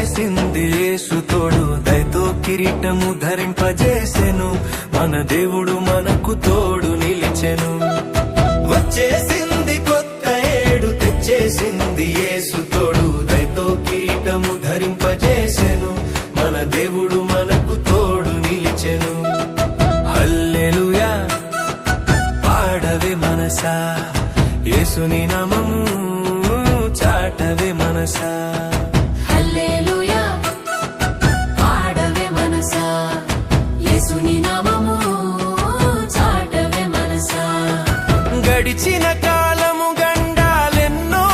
చేసింది యేసుతోడు. దయతో కిరీటము ధరింపజేసెను. మన దేవుడు మనకు తోడు నిలిచెను. వచ్చేసింది కొత్త ఏడు తెచ్చేసింది యేసు తోడు దయతో కిరీటము ధరింపజేసెను. మన దేవుడు మనకు తోడు నిలిచెను. హల్లెలుయా! పాడవే మనసా. యేసుని నామము చాటవే మనసా. గడిచిన కాలము గండాలెన్నో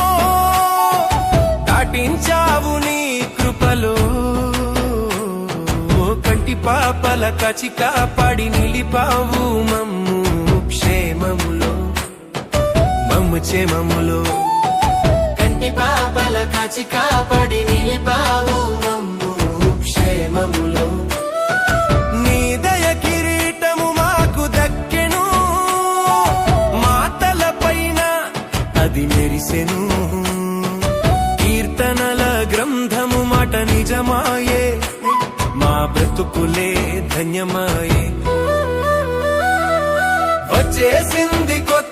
దాటించావు నీ కృపలో. కంటి పాపల కచికా కాపాడి నిలిపావు మమ్ము క్షేమములో. మమ్ము క్షేమములో. కంటి పాపల కచికా పడి నిలిపావు అది మెరిసెను. కీర్తనల గ్రంథము మాట నిజమాయే. మా బ్రతుకులే ధన్యమాయే. వచ్చేసింది కొత్త